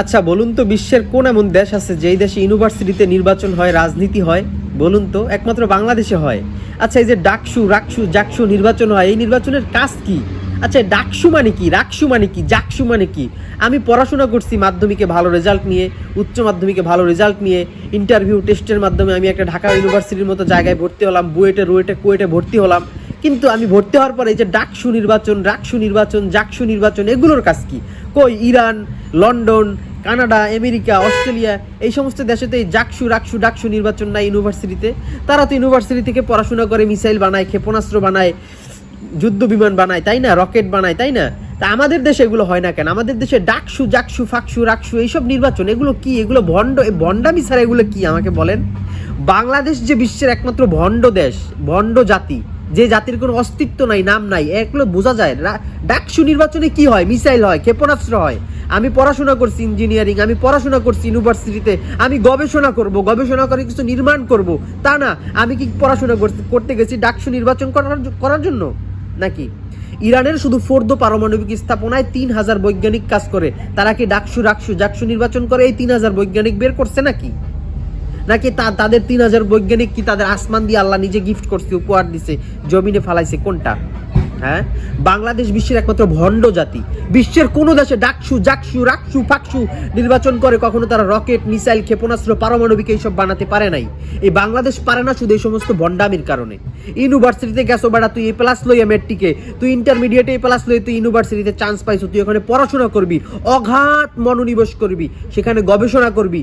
আচ্ছা বলুন তো বিশ্বের কোন এমন দেশ আছে যেই দেশে ইউনিভার্সিটিতে নির্বাচন হয়, রাজনীতি হয়? বলুন তো, একমাত্র বাংলাদেশে হয়। আচ্ছা এই যে ডাকসু, রাকসু, জাকসু নির্বাচন হয়, এই নির্বাচনের কাজ কি? আচ্ছা ডাকসু মানে কি, রাকসু মানে কি, জাকসু মানে কি? আমি পড়াশোনা করছি মাধ্যমিকে ভালো রেজাল্ট নিয়ে, উচ্চ মাধ্যমিকে ভালো রেজাল্ট নিয়ে, ইন্টারভিউ, টেস্টের মাধ্যমে আমি একটা ঢাকা ইউনিভার্সিটির মতো জায়গায় ভর্তি হলাম, বুয়েটে, রুয়েটে, কুয়েটে ভর্তি হলাম। কিন্তু আমি ভর্তি হওয়ার পরে এই যে ডাকসু নির্বাচন, রাকসু নির্বাচন, জাকসু নির্বাচন, এগুলোর কাজ কি? কই, Iran, London Canada, America, Australia, এই সমস্ত দেশে তো এই জাকসু, রাকসু, ডাকসু নির্বাচন নাই ইউনিভার্সিটিতে। তারা তো ইউনিভার্সিটি থেকে পড়াশোনা করে, মিসাইল বানায়, ক্ষেপণাস্ত্র বানায়, যুদ্ধ বিমান বানায়, তাই না? রকেট বানায়, তাই না? তা আমাদের দেশে এগুলো হয় না কেন? আমাদের দেশে ডাকসু, জাকসু, ফাকসু, রাকসু, এইসব নির্বাচন, এগুলো কি? এগুলো ভণ্ড ভণ্ডামি ছাড়া এগুলো কি আমাকে বলেন? বাংলাদেশ যে বিশ্বের একমাত্র ভণ্ড দেশ, ভণ্ড জাতি, যে জাতির কোনো অস্তিত্ব নাই, নাম নাই, এগুলো বোঝা যায়। ডাকসু নির্বাচনে কি হয়? মিসাইল হয়, ক্ষেপণাস্ত্র হয়। আমি পড়াশোনা করছি ইঞ্জিনিয়ারিং আমি পড়াশোনা করছি ইউনিভার্সিটিতে আমি গবেষণা করব, গবেষণা করে কিছু নির্মাণ করব। তা না, আমি কি পড়াশোনা করতে- গেছি ডাকসু নির্বাচন করার করার জন্য? নাকি? ইরানের শুধু ফোর্দ পারমাণবিক স্থাপনায় তিন হাজার বৈজ্ঞানিক কাজ করে। তারা কি ডাকসু, রাকসু, জাকসু নির্বাচন করে এই তিন হাজার বৈজ্ঞানিক বের করছে নাকি? নাকি তা, তাদের তিন হাজার বৈজ্ঞানিক কি তাদের আসমান দিয়ে আল্লাহ নিজে গিফট করছে, উপহার দিছে, জমিনে ফালাইছে, কোনটা? হ্যাঁ? বাংলাদেশ বিশ্বের একমাত্র ভণ্ড জাতি। বিশ্বের কোনো দেশে ডাকসু, জাকসু, রাকসু, ফাকসু নির্বাচন করে কখনো তারা রকেট, মিসাইল, ক্ষেপণাস্ত্র, পারমাণবিক এইসব বানাতে পারে নাই। এই বাংলাদেশ পারে না শুধু এই সমস্ত ভণ্ডামির কারণে। ইউনিভার্সিটিতে গেছো বেড়া, তুই এ প্লাস লইয়া মেট্রিকে, তুই ইন্টারমিডিয়েটে এ প্লাস লই তুই ইউনিভার্সিটিতে চান্স পাইছো, তুই ওখানে পড়াশোনা করবি, অঘাত মনোনিবেশ করবি, সেখানে গবেষণা করবি।